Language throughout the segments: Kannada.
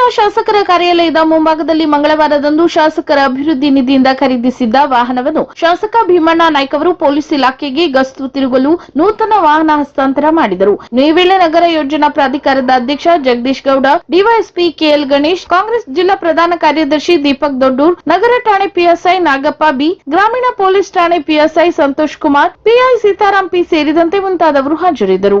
ಶಿರಸಿಯ ಶಾಸಕರ ಕಾರ್ಯಾಲಯದ ಮುಂಭಾಗದಲ್ಲಿ ಮಂಗಳವಾರದಂದು ಶಾಸಕರ ಅಭಿವೃದ್ಧಿ ನಿಧಿಯಿಂದ ಖರೀದಿಸಿದ್ದ ವಾಹನವನ್ನು ಶಾಸಕ ಭೀಮಣ್ಣ ನಾಯ್ಕ ಅವರು ಪೊಲೀಸ್ ಇಲಾಖೆಗೆ ಗಸ್ತು ತಿರುಗಲು ನೂತನ ವಾಹನ ಹಸ್ತಾಂತರ ಮಾಡಿದರು. ಈ ನಗರ ಯೋಜನಾ ಪ್ರಾಧಿಕಾರದ ಅಧ್ಯಕ್ಷ ಜಗದೀಶ್ ಗೌಡ, ಡಿವೈಎಸ್ಪಿ ಕೆಎಲ್ ಗಣೇಶ್, ಕಾಂಗ್ರೆಸ್ ಜಿಲ್ಲಾ ಪ್ರಧಾನ ಕಾರ್ಯದರ್ಶಿ ದೀಪಕ್ ದೊಡ್ಡೂರ್, ನಗರ ಠಾಣೆ ಪಿಎಸ್ಐ ನಾಗಪ್ಪ ಬಿ, ಗ್ರಾಮೀಣ ಪೊಲೀಸ್ ಠಾಣೆ PSI Santosh Kumar, PI Sitaram P ಸೇರಿದಂತೆ ಮುಂತಾದವರು ಹಾಜರಿದ್ದರು.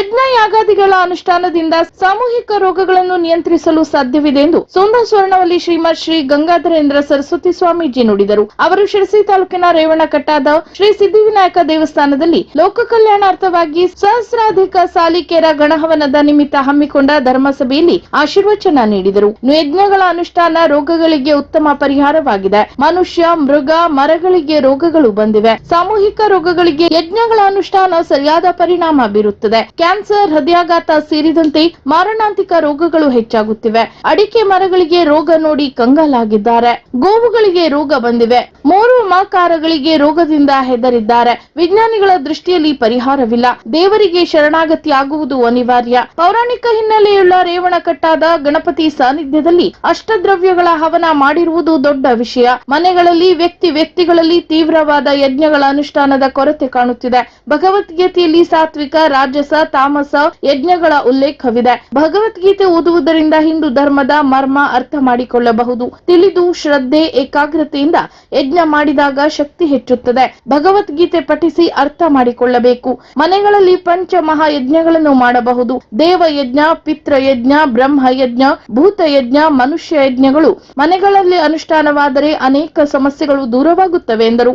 ಯಜ್ಞ ಯಾಗಾದಿಗಳ ಅನುಷ್ಠಾನದಿಂದ ಸಾಮೂಹಿಕ ರೋಗಗಳನ್ನು ನಿಯಂತ್ರಿಸಲು ಸಾಧ್ಯವಿದೆ ಎಂದು ಸುಂದರ ಸ್ವರ್ಣವಲ್ಲಿ ಶ್ರೀಮತ್ ಶ್ರೀ ಗಂಗಾಧರೇಂದ್ರ ಸರಸ್ವತಿ ಸ್ವಾಮೀಜಿ ನುಡಿದರು. ಅವರು ಶಿರಸಿ ತಾಲೂಕಿನ ರೇವಣಕಟ್ಟಾದ ಶ್ರೀ ಸಿದ್ಧಿವಿನಾಯಕ ದೇವಸ್ಥಾನದಲ್ಲಿ ಲೋಕ ಕಲ್ಯಾಣಾರ್ಥವಾಗಿ ಸಹಸ್ರಾಧಿಕ ಸಾಲಿಕೆರ ಗಣಹವನದ ನಿಮಿತ್ತ ಹಮ್ಮಿಕೊಂಡ ಧರ್ಮಸಭೆಯಲ್ಲಿ ಆಶೀರ್ವಚನ ನೀಡಿದರು. ಯಜ್ಞಗಳ ಅನುಷ್ಠಾನ ರೋಗಗಳಿಗೆ ಉತ್ತಮ ಪರಿಹಾರವಾಗಿದೆ. ಮನುಷ್ಯ, ಮೃಗ, ಮರಗಳಿಗೆ ರೋಗಗಳು ಬಂದಿವೆ. ಸಾಮೂಹಿಕ ರೋಗಗಳಿಗೆ ಯಜ್ಞಗಳ ಅನುಷ್ಠಾನ ಸರಿಯಾದ ಪರಿಣಾಮ ಬೀರುತ್ತದೆ. ಕ್ಯಾನ್ಸರ್, ಹೃದಯಾಘಾತ ಸೇರಿದಂತೆ ಮಾರಣಾಂತಿಕ ರೋಗಗಳು ಹೆಚ್ಚಾಗುತ್ತಿವೆ. ಅಡಿಕೆ ಮರಗಳಿಗೆ ರೋಗ ನೋಡಿ ಕಂಗಾಲಾಗಿದ್ದಾರೆ. ಗೋವುಗಳಿಗೆ ರೋಗ ಬಂದಿವೆ. ಮೂರು ಮಾಕಾರಗಳಿಗೆ ರೋಗದಿಂದ ಹೆದರಿದ್ದಾರೆ. ವಿಜ್ಞಾನಿಗಳ ದೃಷ್ಟಿಯಲ್ಲಿ ಪರಿಹಾರವಿಲ್ಲ. ದೇವರಿಗೆ ಶರಣಾಗತಿ ಆಗುವುದು ಅನಿವಾರ್ಯ. ಪೌರಾಣಿಕ ಹಿನ್ನೆಲೆಯುಳ್ಳ ರೇವಣಕಟ್ಟಾದ ಗಣಪತಿ ಸಾನ್ನಿಧ್ಯದಲ್ಲಿ ಅಷ್ಟದ್ರವ್ಯಗಳ ಹವನ ಮಾಡಿರುವುದು ದೊಡ್ಡ ವಿಷಯ. ಮನೆಗಳಲ್ಲಿ ವ್ಯಕ್ತಿ ವ್ಯಕ್ತಿಗಳಲ್ಲಿ ತೀವ್ರವಾದ ಯಜ್ಞಗಳ ಅನುಷ್ಠಾನದ ಕೊರತೆ ಕಾಣುತ್ತಿದೆ. ಭಗವದ್ಗೀತೆಯಲ್ಲಿ ಸಾತ್ವಿಕ, ರಾಜಸ ತಾಮಸ ಯಜ್ಞಗಳ ಉಲ್ಲೇಖವಿದೆ. ಭಗವದ್ಗೀತೆ ಓದುವುದರಿಂದ ಹಿಂದೂ ಧರ್ಮದ ಮರ್ಮ ಅರ್ಥ ಮಾಡಿಕೊಳ್ಳಬಹುದು. ತಿಳಿದು ಶ್ರದ್ಧೆ ಏಕಾಗ್ರತೆಯಿಂದ ಯಜ್ಞ ಮಾಡಿದಾಗ ಶಕ್ತಿ ಹೆಚ್ಚುತ್ತದೆ. ಭಗವದ್ಗೀತೆ ಪಠಿಸಿ ಅರ್ಥ ಮಾಡಿಕೊಳ್ಳಬೇಕು. ಮನೆಗಳಲ್ಲಿ ಪಂಚ ಮಹಾಯಜ್ಞಗಳನ್ನು ಮಾಡಬಹುದು. ದೇವ ಯಜ್ಞ ಪಿತೃ ಯಜ್ಞ, ಬ್ರಹ್ಮ ಯಜ್ಞ, ಭೂತ ಯಜ್ಞ, ಮನುಷ್ಯ ಯಜ್ಞಗಳು ಮನೆಗಳಲ್ಲಿ ಅನುಷ್ಠಾನವಾದರೆ ಅನೇಕ ಸಮಸ್ಯೆಗಳು ದೂರವಾಗುತ್ತವೆ ಎಂದರು.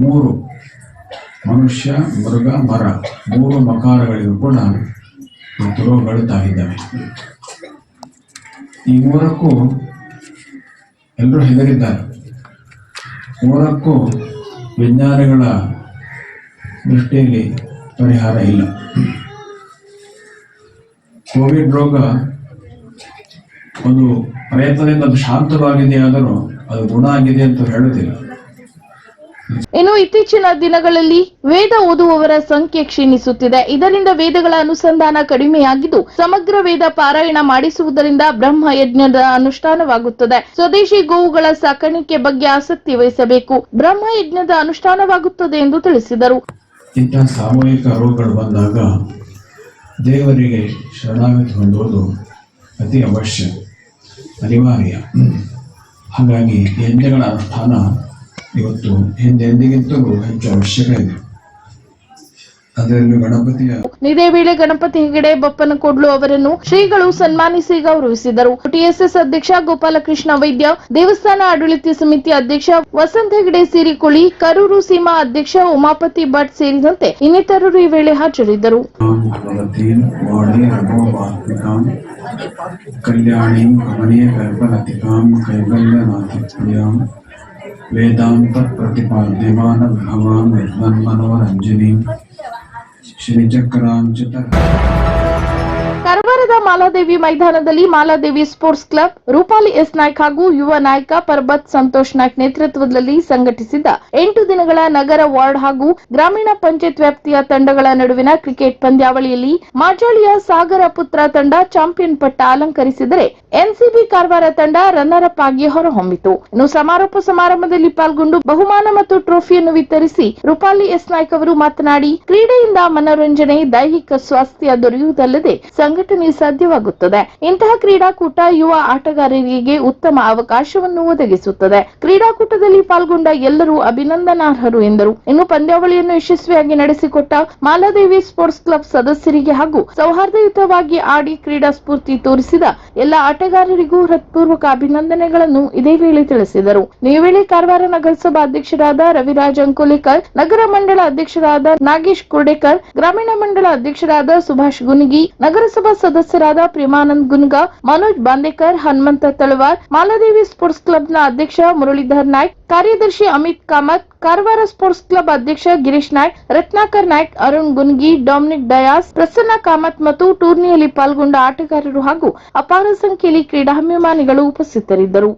ಮೂರು ಮನುಷ್ಯ, ಮೃಗ, ಮರ, ಮೂರು ಮಕಾರಗಳಿಗೂ ಕೂಡ ರೋಗಗಳು ತಾಗಿದ್ದಾವೆ ಈ ಮೂರಕ್ಕೂ ಎಲ್ಲರೂ ಹೆದರಿದ್ದಾರೆ. ಮೂರಕ್ಕೂ ವಿಜ್ಞಾನಿಗಳ ದೃಷ್ಟಿಯಲ್ಲಿ ಪರಿಹಾರ ಇಲ್ಲ. ಕೋವಿಡ್ ರೋಗ ಒಂದು ಪ್ರಯತ್ನದಿಂದ ಶಾಂತವಾಗಿದೆಯಾದರೂ ಅದು ಗುಣ ಆಗಿದೆ ಅಂತ ಹೇಳುವುದಿಲ್ಲ. ಇನ್ನು ಇತ್ತೀಚಿನ ದಿನಗಳಲ್ಲಿ ವೇದ ಓದುವವರ ಸಂಖ್ಯೆ ಕ್ಷೀಣಿಸುತ್ತಿದೆ. ಇದರಿಂದ ವೇದಗಳ ಅನುಸಂಧಾನ ಕಡಿಮೆಯಾಗಿದ್ದು ಸಮಗ್ರ ವೇದ ಪಾರಾಯಣ ಮಾಡಿಸುವುದರಿಂದ ಬ್ರಹ್ಮ ಯಜ್ಞದ ಅನುಷ್ಠಾನವಾಗುತ್ತದೆ. ಸ್ವದೇಶಿ ಗೋವುಗಳ ಸಾಕಾಣಿಕೆ ಬಗ್ಗೆ ಆಸಕ್ತಿ ವಹಿಸಬೇಕು. ಬ್ರಹ್ಮ ಯಜ್ಞದ ಅನುಷ್ಠಾನವಾಗುತ್ತದೆ ಎಂದು ತಿಳಿಸಿದರು. ಇಂತಹ ಸಾಮೂಹಿಕ ರೋಗಗಳು ಬಂದಾಗ ದೇವರಿಗೆ ಶರಣಾಗತಿ ಹೊಂದುವುದು ಅತಿ ಅವಶ್ಯ, ಅನಿವಾರ್ಯ. ಹಾಗಾಗಿ ಯಜ್ಞಗಳ ಅನುಷ್ಠಾನ ಇವತ್ತು ಹಿಂದೆಂದಿಗಿಂತಲೂ ಹೆಚ್ಚು ಅವಶ್ಯಕ ಇದೆ. ಇದೇ ವೇಳೆ ಗಣಪತಿ ಹೆಗಡೆ ಬಪ್ಪನಕೊಡ್ಲು ಅವರನ್ನು ಶ್ರೀಗಳು ಸನ್ಮಾನಿಸಿ ಗೌರವಿಸಿದರು. ಟಿಎಸ್ಎಸ್ ಅಧ್ಯಕ್ಷ ಗೋಪಾಲಕೃಷ್ಣ ವೈದ್ಯ ದೇವಸ್ಥಾನ ಆಡಳಿತ ಸಮಿತಿ ಅಧ್ಯಕ್ಷ ವಸಂತ ಹೆಗಡೆ ಸಿರಿಕುಳಿ ಕರೂರು ಸೀಮಾ ಅಧ್ಯಕ್ಷ ಉಮಾಪತಿ ಭಟ್ ಸೇರಿದಂತೆ ಇನ್ನಿತರರು ಈ ವೇಳೆ ಹಾಜರಿದ್ದರು. ಕಲ್ಯಾಣೀಂ वेदान्तप्रतिपाद्यमान भगवान् विद्वन्मनोरञ्जनीं श्रीचक्राञ्चित ಕಾರವಾರದ ಮಾಲಾದೇವಿ ಮೈದಾನದಲ್ಲಿ Maladevi sports club, Rupali S Naik ಹಾಗೂ ಯುವ ನಾಯಕ ಪರ್ಬತ್ ಸಂತೋಷ್ ನಾಯ್ಕ್ ನೇತೃತ್ವದಲ್ಲಿ ಸಂಘಟಿಸಿದ್ದ ಎಂಟು ದಿನಗಳ ನಗರ ವಾರ್ಡ್ ಹಾಗೂ ಗ್ರಾಮೀಣ ಪಂಚಾಯತ್ ವ್ಯಾಪ್ತಿಯ ತಂಡಗಳ ನಡುವಿನ ಕ್ರಿಕೆಟ್ ಪಂದ್ಯಾವಳಿಯಲ್ಲಿ ಮಾಜಾಳಿಯ ಸಾಗರ ಪುತ್ರ ತಂಡ ಚಾಂಪಿಯನ್ ಪಟ್ಟ ಅಲಂಕರಿಸಿದರೆ ಎನ್ಸಿಬಿ ಕಾರವಾರ ತಂಡ ರನ್ನರ್ ಅಪ್ ಆಗಿ ಹೊರಹೊಮ್ಮಿತು. ಇನ್ನು ಸಮಾರೋಪ ಸಮಾರಂಭದಲ್ಲಿ ಪಾಲ್ಗೊಂಡು ಬಹುಮಾನ ಮತ್ತು ಟ್ರೋಫಿಯನ್ನು ವಿತರಿಸಿ ರೂಪಾಲಿ ಎಸ್ ನಾಯ್ಕ ಅವರು ಮಾತನಾಡಿ, ಕ್ರೀಡೆಯಿಂದ ಮನೋರಂಜನೆ, ದೈಹಿಕ ಸ್ವಾಸ್ಥ್ಯ ದೊರೆಯುವುದಲ್ಲದೆ ಸಂಘಟನೆ ಸಾಧ್ಯವಾಗುತ್ತದೆ. ಇಂತಹ ಕ್ರೀಡಾಕೂಟ ಯುವ ಆಟಗಾರರಿಗೆ ಉತ್ತಮ ಅವಕಾಶವನ್ನು ಒದಗಿಸುತ್ತದೆ. ಕ್ರೀಡಾಕೂಟದಲ್ಲಿ ಪಾಲ್ಗೊಂಡ ಎಲ್ಲರೂ ಅಭಿನಂದನಾರ್ಹರು ಎಂದರು. ಇನ್ನು ಪಂದ್ಯಾವಳಿಯನ್ನು ಯಶಸ್ವಿಯಾಗಿ ನಡೆಸಿಕೊಟ್ಟ ಮಾಲಾದೇವಿ ಸ್ಪೋರ್ಟ್ಸ್ ಕ್ಲಬ್ ಸದಸ್ಯರಿಗೆ ಹಾಗೂ ಸೌಹಾರ್ದಯುತವಾಗಿ ಆಡಿ ಕ್ರೀಡಾ ಸ್ಫೂರ್ತಿ ತೋರಿಸಿದ ಎಲ್ಲ ಆಟಗಾರರಿಗೂ ಹೃತ್ಪೂರ್ವಕ ಅಭಿನಂದನೆಗಳನ್ನು ಇದೇ ವೇಳೆ ತಿಳಿಸಿದರು. ಈ ವೇಳೆ ಕಾರವಾರ ನಗರಸಭಾ ಅಧ್ಯಕ್ಷರಾದ ರವಿರಾಜ್ ಅಂಕೋಲಿಕರ್, ನಗರ ಮಂಡಳ ಅಧ್ಯಕ್ಷರಾದ ನಾಗೇಶ್ ಕುರ್ಡೇಕರ್, ಗ್ರಾಮೀಣ ಮಂಡಳ ಅಧ್ಯಕ್ಷರಾದ ಸುಭಾಷ್ ಗುನಿಗಿ, ನಗರಸಭಾ ಸದಸ್ಯರಾದ ಪ್ರೇಮಾನಂದ್ ಗುನ್ಗಾ, ಮನೋಜ್ ಬಾಂದೇಕರ್, ಹನುಮಂತ ತಳವಾರ್, ಮಾಲಾದೇವಿ ಸ್ಪೋರ್ಟ್ಸ್ ಕ್ಲಬ್ನ ಅಧ್ಯಕ್ಷ ಮುರಳೀಧರ್ ನಾಯ್ಕ್, ಕಾರ್ಯದರ್ಶಿ ಅಮಿತ್ ಕಾಮತ್, ಕಾರವಾರ ಸ್ಪೋರ್ಟ್ಸ್ ಕ್ಲಬ್ ಅಧ್ಯಕ್ಷ ಗಿರೀಶ್ ನಾಯ್ಕ್, ರತ್ನಾಕರ್ ನಾಯ್ಕ್, ಅರುಣ್ ಗುನ್ಗಿ, ಡೊಮಿನಿಕ್ ಡಯಾಸ್, ಪ್ರಸನ್ನ ಕಾಮತ್ ಮತ್ತು ಟೂರ್ನಿಯಲ್ಲಿ ಪಾಲ್ಗೊಂಡ ಆಟಗಾರರು ಹಾಗೂ ಅಪಾರ ಸಂಖ್ಯೆಯಲ್ಲಿ ಕ್ರೀಡಾಭಿಮಾನಿಗಳು ಉಪಸ್ಥಿತರಿದ್ದರು.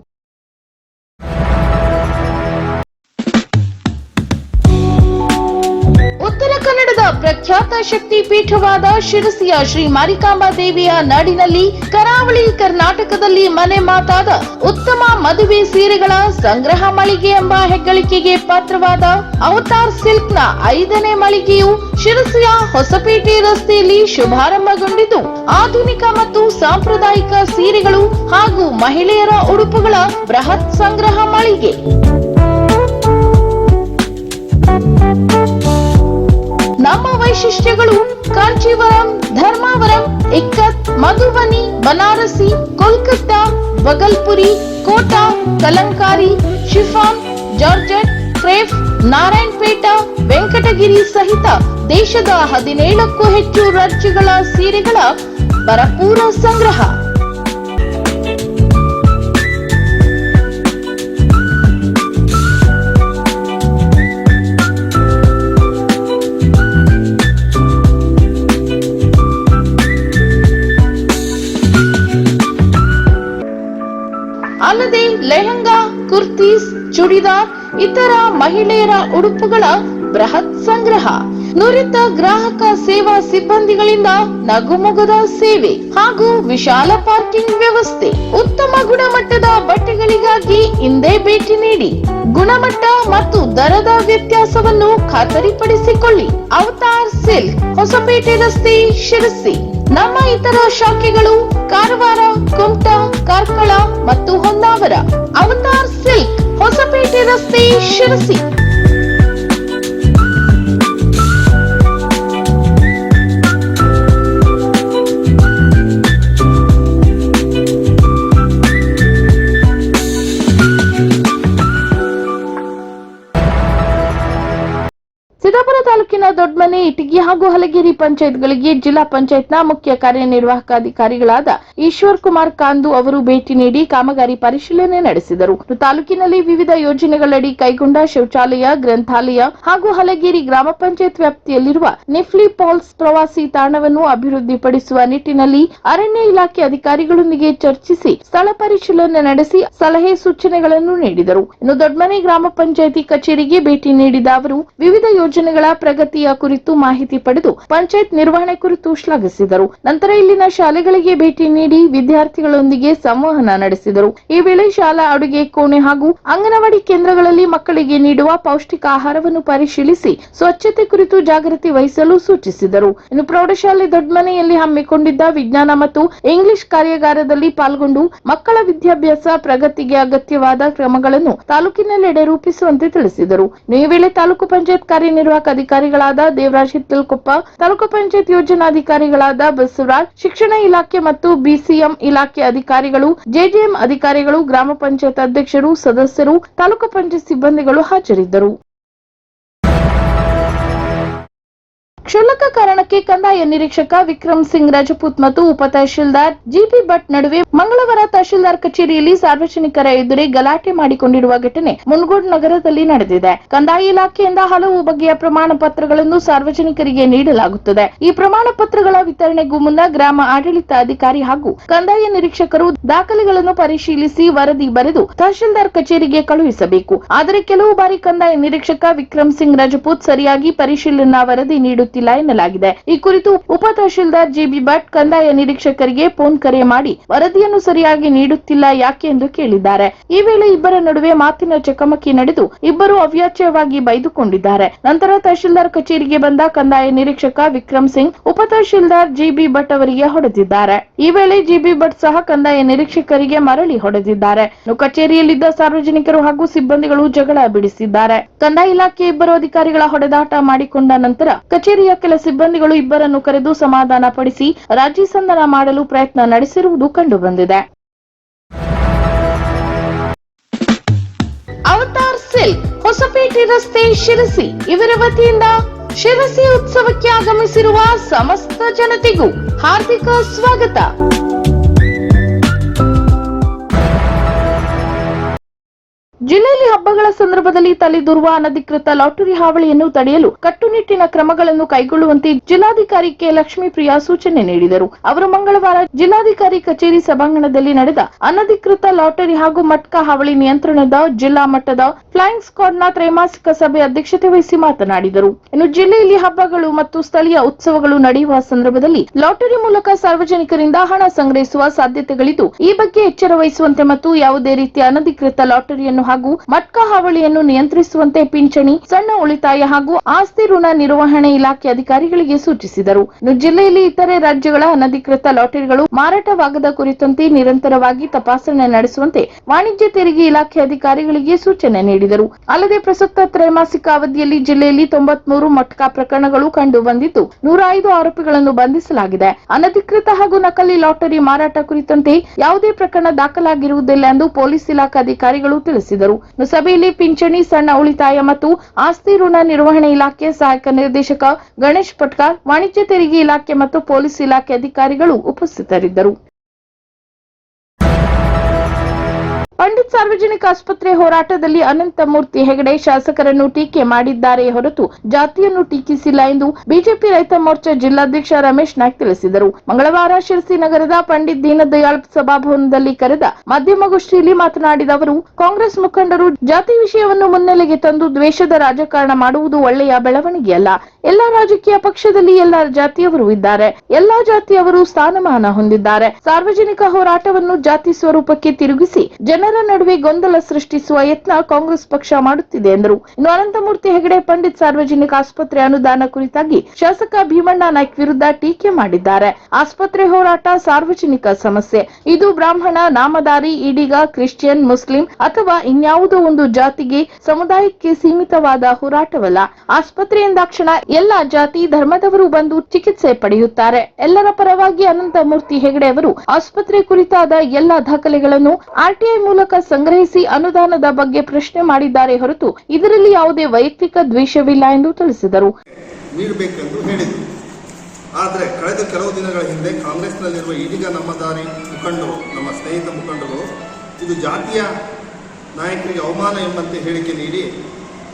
ಪ್ರಖ್ಯಾತ ಶಕ್ತಿ ಪೀಠವಾದ ಶಿರಸಿಯ ಶ್ರೀ ಮಾರಿಕಾಂಬಾ ದೇವಿಯ ನಾಡಿನಲ್ಲಿ ಕರಾವಳಿ ಕರ್ನಾಟಕದಲ್ಲಿ ಮನೆ ಮಾತಾದ ಉತ್ತಮ ಮದುವೆ ಸೀರೆಗಳ ಸಂಗ್ರಹ ಮಳಿಗೆ ಎಂಬ ಹೆಗ್ಗಳಿಕೆಗೆ ಪಾತ್ರವಾದ ಅವತಾರ್ ಸಿಲ್ಕ್ನ ಐದನೇ ಮಳಿಗೆಯು ಶಿರಸಿಯ ಹೊಸಪೇಟೆ ರಸ್ತೆಯಲ್ಲಿ ಶುಭಾರಂಭಗೊಂಡಿದ್ದು, ಆಧುನಿಕ ಮತ್ತು ಸಾಂಪ್ರದಾಯಿಕ ಸೀರೆಗಳು ಹಾಗೂ ಮಹಿಳೆಯರ ಉಡುಪುಗಳ ಬೃಹತ್ ಸಂಗ್ರಹ ಮಳಿಗೆ. ನಮ್ಮ ವೈಶಿಷ್ಟ್ಯಗಳು Kanchivaram, Dharmavaram, ikkat, Madhubani, Banarasi, Kolkata, Bhagalpuri, Kota, Kalamkari, chiffon, georgette, crepe, Narayanpet, Venkatagiri ಸಹಿತ ದೇಶದ ಹದಿನೇಳಕ್ಕೂ ಹೆಚ್ಚು ರಾಜ್ಯಗಳ ಸೀರೆಗಳ ಭರಪೂರ ಸಂಗ್ರಹ. ಚೂಡಿದಾರ್, ಇತರ ಮಹಿಳೆಯರ ಉಡುಪುಗಳ ಬೃಹತ್ ಸಂಗ್ರಹ. ನುರಿತ ಗ್ರಾಹಕ ಸೇವಾ ಸಿಬ್ಬಂದಿಗಳಿಂದ ನಗುಮೊಗದ ಸೇವೆ ಹಾಗೂ ವಿಶಾಲ ಪಾರ್ಕಿಂಗ್ ವ್ಯವಸ್ಥೆ. ಉತ್ತಮ ಗುಣಮಟ್ಟದ ಬಟ್ಟೆಗಳಿಗಾಗಿ ಹಿಂದೆ ಭೇಟಿ ನೀಡಿ. ಗುಣಮಟ್ಟ ಮತ್ತು ದರದ ವ್ಯತ್ಯಾಸವನ್ನು ಖಾತರಿಪಡಿಸಿಕೊಳ್ಳಿ. ಅವತಾರ್ ಸಿಲ್ಕ್, ಹೊಸಪೇಟೆ ರಸ್ತೆ, ಶಿರಸಿ. ನಮ್ಮ ಇತರ ಶಾಖೆಗಳು ಕಾರವಾರ ಕುಮಟ ಕಾರ್ಕಳ ಮತ್ತು ಹೊನ್ನಾವರ. ಅವತಾರ್ ಸಿಲ್ಕ್ ಹೊಸಪೇಟೆ ರಸ್ತೆ ಶಿರಸಿ. ತಾಲೂಕಿನ ದೊಡ್ಡಮನೆ ಇಟಗಿ ಹಾಗೂ ಹಲಗೇರಿ ಪಂಚಾಯತ್ಗಳಿಗೆ ಜಿಲ್ಲಾ ಪಂಚಾಯತ್ನ ಮುಖ್ಯ ಕಾರ್ಯನಿರ್ವಾಹಕ ಅಧಿಕಾರಿಗಳಾದ ಈಶ್ವರ್ ಕುಮಾರ್ ಕಾಂದು ಅವರು ಭೇಟಿ ನೀಡಿ ಕಾಮಗಾರಿ ಪರಿಶೀಲನೆ ನಡೆಸಿದರು. ತಾಲೂಕಿನಲ್ಲಿ ವಿವಿಧ ಯೋಜನೆಗಳಡಿ ಕೈಗೊಂಡ ಶೌಚಾಲಯ, ಗ್ರಂಥಾಲಯ ಹಾಗೂ ಹಲಗೇರಿ ಗ್ರಾಮ ಪಂಚಾಯತ್ ವ್ಯಾಪ್ತಿಯಲ್ಲಿರುವ ನಿಫ್ಲಿ ಪಾಲ್ಸ್ ಪ್ರವಾಸಿ ತಾಣವನ್ನು ಅಭಿವೃದ್ಧಿಪಡಿಸುವ ನಿಟ್ಟಿನಲ್ಲಿ ಅರಣ್ಯ ಇಲಾಖೆ ಅಧಿಕಾರಿಗಳೊಂದಿಗೆ ಚರ್ಚಿಸಿ ಸ್ಥಳ ಪರಿಶೀಲನೆ ನಡೆಸಿ ಸಲಹೆ ಸೂಚನೆಗಳನ್ನು ನೀಡಿದರು. ಇನ್ನು ದೊಡ್ಡಮನೆ ಗ್ರಾಮ ಪಂಚಾಯಿತಿ ಕಚೇರಿಗೆ ಭೇಟಿ ನೀಡಿದ ಅವರು, ವಿವಿಧ ಯೋಜನೆಗಳ ಪ್ರಗತಿಯ ಕುರಿತು ಮಾಹಿತಿ ಪಡೆದು ಪಂಚಾಯತ್ ನಿರ್ವಹಣೆ ಕುರಿತು ಶ್ಲಾಘಿಸಿದರು. ನಂತರ ಇಲ್ಲಿನ ಶಾಲೆಗಳಿಗೆ ಭೇಟಿ ನೀಡಿ ವಿದ್ಯಾರ್ಥಿಗಳೊಂದಿಗೆ ಸಂವಹನ ನಡೆಸಿದರು. ಈ ವೇಳೆ ಶಾಲಾ ಅಡುಗೆ ಕೋಣೆ ಹಾಗೂ ಅಂಗನವಾಡಿ ಕೇಂದ್ರಗಳಲ್ಲಿ ಮಕ್ಕಳಿಗೆ ನೀಡುವ ಪೌಷ್ಟಿಕ ಆಹಾರವನ್ನು ಪರಿಶೀಲಿಸಿ ಸ್ವಚ್ಛತೆ ಕುರಿತು ಜಾಗೃತಿ ವಹಿಸಲು ಸೂಚಿಸಿದರು. ಇನ್ನು ಪ್ರೌಢಶಾಲೆ ದೊಡ್ಡಮನೆಯಲ್ಲಿ ಹಮ್ಮಿಕೊಂಡಿದ್ದ ವಿಜ್ಞಾನ ಮತ್ತು ಇಂಗ್ಲಿಷ್ ಕಾರ್ಯಾಗಾರದಲ್ಲಿ ಪಾಲ್ಗೊಂಡು ಮಕ್ಕಳ ವಿದ್ಯಾಭ್ಯಾಸ ಪ್ರಗತಿಗೆ ಅಗತ್ಯವಾದ ಕ್ರಮಗಳನ್ನು ತಾಲೂಕಿನಲ್ಲೆಡೆ ರೂಪಿಸುವಂತೆ ತಿಳಿಸಿದರು. ಈ ವೇಳೆ ತಾಲೂಕು ಪಂಚಾಯತ್ ಕಾರ್ಯನಿರ್ವಾಹಕ ಅಧಿಕಾರಿಗಳಾದ ದೇವರಾಜ್ ಹಿತ್ತಲ್ಕೊಪ್ಪ, ತಾಲೂಕು ಪಂಚಾಯತ್ ಯೋಜನಾಧಿಕಾರಿಗಳಾದ ಬಸವರಾಜ್, ಶಿಕ್ಷಣ ಇಲಾಖೆ ಮತ್ತು ಬಿಸಿಎಂ ಇಲಾಖೆ ಅಧಿಕಾರಿಗಳು ಜೆಜೆಎಂ ಅಧಿಕಾರಿಗಳು, ಗ್ರಾಮ ಪಂಚಾಯತ್ ಅಧ್ಯಕ್ಷರು, ಸದಸ್ಯರು, ತಾಲೂಕು ಪಂಚಾಯತ್ ಸಿಬ್ಬಂದಿಗಳು ಹಾಜರಿದ್ದರು. ಕ್ಷುಲ್ಲಕ ಕಾರಣಕ್ಕೆ ಕಂದಾಯ ನಿರೀಕ್ಷಕ ವಿಕ್ರಮ್ ಸಿಂಗ್ ರಾಜಪೂತ್ ಮತ್ತು ಉಪ ತಹಶೀಲ್ದಾರ್ ಜಿಪಿ ಭಟ್ ನಡುವೆ ಮಂಗಳವಾರ ತಹಶೀಲ್ದಾರ್ ಕಚೇರಿಯಲ್ಲಿ ಸಾರ್ವಜನಿಕರ ಎದುರೇ ಗಲಾಟೆ ಮಾಡಿಕೊಂಡಿರುವ ಘಟನೆ ಮುನ್ಗೋಡ್ ನಗರದಲ್ಲಿ ನಡೆದಿದೆ. ಕಂದಾಯ ಇಲಾಖೆಯಿಂದ ಹಲವು ಬಗೆಯ ಪ್ರಮಾಣ ಪತ್ರಗಳನ್ನು ಸಾರ್ವಜನಿಕರಿಗೆ ನೀಡಲಾಗುತ್ತದೆ. ಈ ಪ್ರಮಾಣ ಪತ್ರಗಳ ವಿತರಣೆಗೂ ಮುನ್ನ ಗ್ರಾಮ ಆಡಳಿತ ಅಧಿಕಾರಿ ಹಾಗೂ ಕಂದಾಯ ನಿರೀಕ್ಷಕರು ದಾಖಲೆಗಳನ್ನು ಪರಿಶೀಲಿಸಿ ವರದಿ ಬರೆದು ತಹಶೀಲ್ದಾರ್ ಕಚೇರಿಗೆ ಕಳುಹಿಸಬೇಕು. ಆದರೆ ಕೆಲವು ಬಾರಿ ಕಂದಾಯ ನಿರೀಕ್ಷಕ ವಿಕ್ರಮ್ ಸಿಂಗ್ ರಜಪೂತ್ ಸರಿಯಾಗಿ ಪರಿಶೀಲನಾ ವರದಿ ನೀಡುತ್ತಿಲ್ಲ. ಮಾಡುತ್ತಿಲ್ಲ ಎನ್ನಲಾಗಿದೆ ಈ ಕುರಿತು ಉಪ ತಹಶೀಲ್ದಾರ್ ಜಿಬಿ ಭಟ್ ಕಂದಾಯ ನಿರೀಕ್ಷಕರಿಗೆ ಫೋನ್ ಕರೆ ಮಾಡಿ ವರದಿಯನ್ನು ಸರಿಯಾಗಿ ನೀಡುತ್ತಿಲ್ಲ ಯಾಕೆ ಎಂದು ಕೇಳಿದ್ದಾರೆ. ಈ ವೇಳೆ ಇಬ್ಬರ ನಡುವೆ ಮಾತಿನ ಚಕಮಕಿ ನಡೆದು ಇಬ್ಬರು ಅವ್ಯಾಚ್ಯವಾಗಿ ಬೈದುಕೊಂಡಿದ್ದಾರೆ. ನಂತರ ತಹಶೀಲ್ದಾರ್ ಕಚೇರಿಗೆ ಬಂದ ಕಂದಾಯ ನಿರೀಕ್ಷಕ ವಿಕ್ರಮ್ ಸಿಂಗ್, ಉಪ ತಹಶೀಲ್ದಾರ್ ಜಿಬಿ ಭಟ್ ಅವರಿಗೆ ಹೊಡೆದಿದ್ದಾರೆ. ಈ ವೇಳೆ ಜಿಬಿ ಭಟ್ ಸಹ ಕಂದಾಯ ನಿರೀಕ್ಷಕರಿಗೆ ಮರಳಿ ಹೊಡೆದಿದ್ದಾರೆ. ಕಚೇರಿಯಲ್ಲಿದ್ದ ಸಾರ್ವಜನಿಕರು ಹಾಗೂ ಸಿಬ್ಬಂದಿಗಳು ಜಗಳ ಬಿಡಿಸಿದ್ದಾರೆ. ಕಂದಾಯ ಇಲಾಖೆ ಇಬ್ಬರು ಅಧಿಕಾರಿಗಳ ಹೊಡೆದಾಟ ಮಾಡಿಕೊಂಡ ನಂತರ ಕಚೇರಿಯ ಕೆಲ ಸಿಬ್ಬಂದಿಗಳು ಇಬ್ಬರನ್ನು ಕರೆದು ಸಮಾಧಾನ ಪಡಿಸಿ ರಾಜಿ ಸಂಧಾನ ಮಾಡಲು ಪ್ರಯತ್ನ ನಡೆಸಿರುವುದು ಕಂಡುಬಂದಿದೆ. ಅವತಾರ್ ಸಿಲ್ಕ್, ಹೊಸಪೇಟೆ ರಸ್ತೆ ಶಿರಸಿ. ಇವರ ವತಿಯಿಂದ ಶಿರಸಿ ಉತ್ಸವಕ್ಕೆ ಆಗಮಿಸಿರುವ ಸಮಸ್ತ ಜನತೆಗೂ ಹಾರ್ದಿಕ ಸ್ವಾಗತ. ಜಿಲ್ಲೆಯಲ್ಲಿ ಹಬ್ಬಗಳ ಸಂದರ್ಭದಲ್ಲಿ ತಲೆದುರುವ ಅನಧಿಕೃತ ಲಾಟರಿ ಹಾವಳಿಯನ್ನು ತಡೆಯಲು ಕಟ್ಟುನಿಟ್ಟಿನ ಕ್ರಮಗಳನ್ನು ಕೈಗೊಳ್ಳುವಂತೆ ಜಿಲ್ಲಾಧಿಕಾರಿ ಕೆ. ಲಕ್ಷ್ಮೀಪ್ರಿಯಾ ಸೂಚನೆ ನೀಡಿದರು. ಅವರು ಮಂಗಳವಾರ ಜಿಲ್ಲಾಧಿಕಾರಿ ಕಚೇರಿ ಸಭಾಂಗಣದಲ್ಲಿ ನಡೆದ ಅನಧಿಕೃತ ಲಾಟರಿ ಹಾಗೂ ಮಟ್ಕಾ ಹಾವಳಿ ನಿಯಂತ್ರಣದ ಜಿಲ್ಲಾ ಮಟ್ಟದ ಫ್ಲೈಯಿಂಗ್ ಸ್ಕ್ವಾಡ್ನ ತ್ರೈಮಾಸಿಕ ಸಭೆ ಅಧ್ಯಕ್ಷತೆ ವಹಿಸಿ ಮಾತನಾಡಿದರು. ಇನ್ನು ಜಿಲ್ಲೆಯಲ್ಲಿ ಹಬ್ಬಗಳು ಮತ್ತು ಸ್ಥಳೀಯ ಉತ್ಸವಗಳು ನಡೆಯುವ ಸಂದರ್ಭದಲ್ಲಿ ಲಾಟರಿ ಮೂಲಕ ಸಾರ್ವಜನಿಕರಿಂದ ಹಣ ಸಂಗ್ರಹಿಸುವ ಸಾಧ್ಯತೆಗಳಿದ್ದು, ಈ ಬಗ್ಗೆ ಎಚ್ಚರ ವಹಿಸುವಂತೆ ಮತ್ತು ಯಾವುದೇ ರೀತಿಯ ಅನಧಿಕೃತ ಲಾಟರಿಯನ್ನು ಹಾಗೂ ಮಟ್ಕಾ ಹಾವಳಿಯನ್ನು ನಿಯಂತ್ರಿಸುವಂತೆ ಪಿಂಚಣಿ, ಸಣ್ಣ ಉಳಿತಾಯ ಹಾಗೂ ಆಸ್ತಿ ಋಣ ನಿರ್ವಹಣೆ ಇಲಾಖೆ ಅಧಿಕಾರಿಗಳಿಗೆ ಸೂಚಿಸಿದರು. ಜಿಲ್ಲೆಯಲ್ಲಿ ಇತರೆ ರಾಜ್ಯಗಳ ಅನಧಿಕೃತ ಲಾಟರಿಗಳು ಮಾರಾಟವಾಗದ ಕುರಿತಂತೆ ನಿರಂತರವಾಗಿ ತಪಾಸಣೆ ನಡೆಸುವಂತೆ ವಾಣಿಜ್ಯ ತೆರಿಗೆ ಇಲಾಖೆ ಅಧಿಕಾರಿಗಳಿಗೆ ಸೂಚನೆ ನೀಡಿದರು. ಅಲ್ಲದೆ ಪ್ರಸಕ್ತ ತ್ರೈಮಾಸಿಕ ಅವಧಿಯಲ್ಲಿ ಜಿಲ್ಲೆಯಲ್ಲಿ ತೊಂಬತ್ಮೂರು ಮಟ್ಕಾ ಪ್ರಕರಣಗಳು ಕಂಡು ಬಂದಿದ್ದು ನೂರ ಐದು ಆರೋಪಿಗಳನ್ನು ಬಂಧಿಸಲಾಗಿದೆ. ಅನಧಿಕೃತ ಹಾಗೂ ನಕಲಿ ಲಾಟರಿ ಮಾರಾಟ ಕುರಿತಂತೆ ಯಾವುದೇ ಪ್ರಕರಣ ದಾಖಲಾಗಿರುವುದಿಲ್ಲ ಎಂದು ಪೊಲೀಸ್ ಇಲಾಖೆ ಅಧಿಕಾರಿಗಳು ತಿಳಿಸಿದರು. ಸಭೆಯಲ್ಲಿ ಪಿಂಚಣಿ, ಸಣ್ಣ ಉಳಿತಾಯ ಮತ್ತು ಆಸ್ತಿ ಋಣ ನಿರ್ವಹಣೆ ಇಲಾಖೆ ಸಹಾಯಕ ನಿರ್ದೇಶಕ ಗಣೇಶ್ ಪಟ್ಕಾರ್, ವಾಣಿಜ್ಯ ತೆರಿಗೆ ಇಲಾಖೆ ಮತ್ತು ಪೊಲೀಸ್ ಇಲಾಖೆ ಅಧಿಕಾರಿಗಳು ಉಪಸ್ಥಿತರಿದ್ದರು. ಪಂಡಿತ್ ಸಾರ್ವಜನಿಕ ಆಸ್ಪತ್ರೆ ಹೋರಾಟದಲ್ಲಿ ಅನಂತಮೂರ್ತಿ ಹೆಗಡೆ ಶಾಸಕರನ್ನು ಟೀಕೆ ಮಾಡಿದ್ದಾರೆ ಹೊರತು ಜಾತಿಯನ್ನು ಟೀಕಿಸಿಲ್ಲ ಎಂದು ಬಿಜೆಪಿ ರೈತ ಮೋರ್ಚಾ ಜಿಲ್ಲಾಧ್ಯಕ್ಷ ರಮೇಶ್ ನಾಯ್ಕ್ ತಿಳಿಸಿದರು. ಮಂಗಳವಾರ ಶಿರಸಿ ನಗರದ ಪಂಡಿತ್ ದೀನದಯಾಳ್ ಸಭಾಭವನದಲ್ಲಿ ಕರೆದ ಮಾಧ್ಯಮಗೋಷ್ಠಿಯಲ್ಲಿ ಮಾತನಾಡಿದ ಅವರು, ಕಾಂಗ್ರೆಸ್ ಮುಖಂಡರು ಜಾತಿ ವಿಷಯವನ್ನು ಮುನ್ನೆಲೆಗೆ ತಂದು ದ್ವೇಷದ ರಾಜಕಾರಣ ಮಾಡುವುದು ಒಳ್ಳೆಯ ಬೆಳವಣಿಗೆಯಲ್ಲ. ಎಲ್ಲಾ ರಾಜಕೀಯ ಪಕ್ಷದಲ್ಲಿ ಎಲ್ಲ ಜಾತಿಯವರು ಇದ್ದಾರೆ. ಎಲ್ಲಾ ಜಾತಿಯವರು ಸ್ಥಾನಮಾನ ಹೊಂದಿದ್ದಾರೆ. ಸಾರ್ವಜನಿಕ ಹೋರಾಟವನ್ನು ಜಾತಿ ಸ್ವರೂಪಕ್ಕೆ ತಿರುಗಿಸಿ ಜನರ ನಡುವೆ ಗೊಂದಲ ಸೃಷ್ಟಿಸುವ ಯತ್ನ ಕಾಂಗ್ರೆಸ್ ಪಕ್ಷ ಮಾಡುತ್ತಿದೆ ಎಂದರು. ಇನ್ನು ಅನಂತಮೂರ್ತಿ ಹೆಗಡೆ ಪಂಡಿತ್ ಸಾರ್ವಜನಿಕ ಆಸ್ಪತ್ರೆ ಅನುದಾನ ಕುರಿತಾಗಿ ಶಾಸಕ ಭೀಮಣ್ಣ ನಾಯ್ಕ್ ವಿರುದ್ಧ ಟೀಕೆ ಮಾಡಿದ್ದಾರೆ. ಆಸ್ಪತ್ರೆ ಹೋರಾಟ ಸಾರ್ವಜನಿಕ ಸಮಸ್ಯೆ. ಇದು ಬ್ರಾಹ್ಮಣ, ನಾಮಧಾರಿ ಇದೀಗ ಕ್ರಿಶ್ಚಿಯನ್, ಮುಸ್ಲಿಂ ಅಥವಾ ಇನ್ಯಾವುದೋ ಒಂದು ಜಾತಿಗೆ ಸಮುದಾಯಕ್ಕೆ ಸೀಮಿತವಾದ ಹೋರಾಟವಲ್ಲ. ಆಸ್ಪತ್ರೆ ಎಂದಾಕ್ಷಣ ಎಲ್ಲ ಜಾತಿ ಧರ್ಮದವರು ಬಂದು ಚಿಕಿತ್ಸೆ ಪಡೆಯುತ್ತಾರೆ. ಎಲ್ಲರ ಪರವಾಗಿ ಅನಂತಮೂರ್ತಿ ಹೆಗಡೆ ಅವರು ಆಸ್ಪತ್ರೆ ಕುರಿತಾದ ಎಲ್ಲ ದಾಖಲೆಗಳನ್ನು ಆರ್ಟಿಐ ಮೂಲಕ ಸಂಗ್ರಹಿಸಿ ಅನುದಾನದ ಬಗ್ಗೆ ಪ್ರಶ್ನೆ ಮಾಡಿದ್ದಾರೆ ಹೊರತು ಇದರಲ್ಲಿ ಯಾವುದೇ ವೈಯಕ್ತಿಕ ದ್ವೇಷವಿಲ್ಲ ಎಂದು ತಿಳಿಸಿದರು. ಆದರೆ ಕಳೆದ ಕೆಲವು ದಿನಗಳ ಹಿಂದೆ ಕಾಂಗ್ರೆಸ್ನಲ್ಲಿರುವ ಇದೀಗ ನಮ್ಮ ದಾರಿ ಮುಖಂಡರು, ನಮ್ಮ ಸ್ನೇಹಿತ ಮುಖಂಡರು, ಇದು ಜಾತಿಯ ನಾಯಕರಿಗೆ ಅವಮಾನ ಎಂಬಂತೆ ಹೇಳಿಕೆ ನೀಡಿ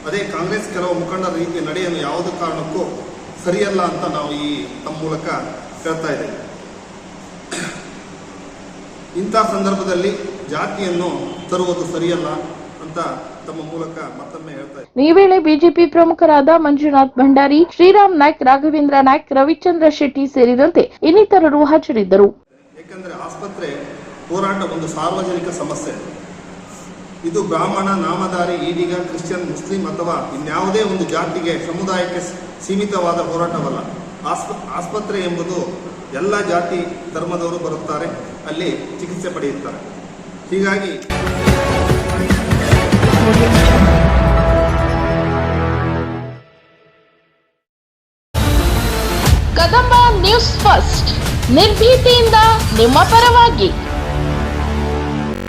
ಅದೇ ಕಾಂಗ್ರೆಸ್ ಕೆಲವು ಮುಖಂಡರ ರೀತಿಯ ನಡೆಯನ್ನು ಯಾವುದು ಕಾರಣಕ್ಕೂ ಸರಿಯಲ್ಲ ಅಂತ ನಾವು ಈ ತಮ್ಮ ಮೂಲಕ ಹೇಳ್ತಾ ಇದ್ದೇವೆ. ಇಂಥ ಸಂದರ್ಭದಲ್ಲಿ ಜಾತಿಯನ್ನು ತರುವುದು ಸರಿಯಲ್ಲ ಅಂತ ತಮ್ಮ ಮೂಲಕ ಮತ್ತೊಮ್ಮೆ ಹೇಳ್ತಾ. ಈ ವೇಳೆ ಬಿಜೆಪಿ ಪ್ರಮುಖರಾದ ಮಂಜುನಾಥ್ ಭಂಡಾರಿ ಶ್ರೀರಾಮ್ ನಾಯ್ಕ್ ರಾಘವೇಂದ್ರ ನಾಯ್ಕ್ ರವಿಚಂದ್ರ ಶೆಟ್ಟಿ ಸೇರಿದಂತೆ ಇನ್ನಿತರರು ಹಾಜರಿದ್ದರು. ಏಕೆಂದರೆ ಆಸ್ಪತ್ರೆ ಹೋರಾಟ ಒಂದು ಸಾರ್ವಜನಿಕ ಸಮಸ್ಯೆ. ಇದು ಬ್ರಾಹ್ಮಣ ನಾಮಧಾರಿ ಈಡಿಗ ಕ್ರಿಶ್ಚಿಯನ್, ಮುಸ್ಲಿಂ ಅಥವಾ ಇನ್ಯಾವುದೇ ಒಂದು ಜಾತಿಗೆ ಸಮುದಾಯಕ್ಕೆ ಸೀಮಿತವಾದ ಹೋರಾಟವಲ್ಲ. ಆಸ್ಪ, ಆಸ್ಪತ್ರೆ ಎಂಬುದು ಎಲ್ಲ ಜಾತಿ ಧರ್ಮದವರು ಬರುತ್ತಾರೆ, ಅಲ್ಲಿ ಚಿಕಿತ್ಸೆ ಪಡೆಯುತ್ತಾರೆ. ಹೀಗಾಗಿ ಕದಂಬ ನ್ಯೂಸ್ ಫಸ್ಟ್. ನಿರ್ಭೀತಿಯಿಂದ ನಿಮ್ಮ ಪರವಾಗಿ.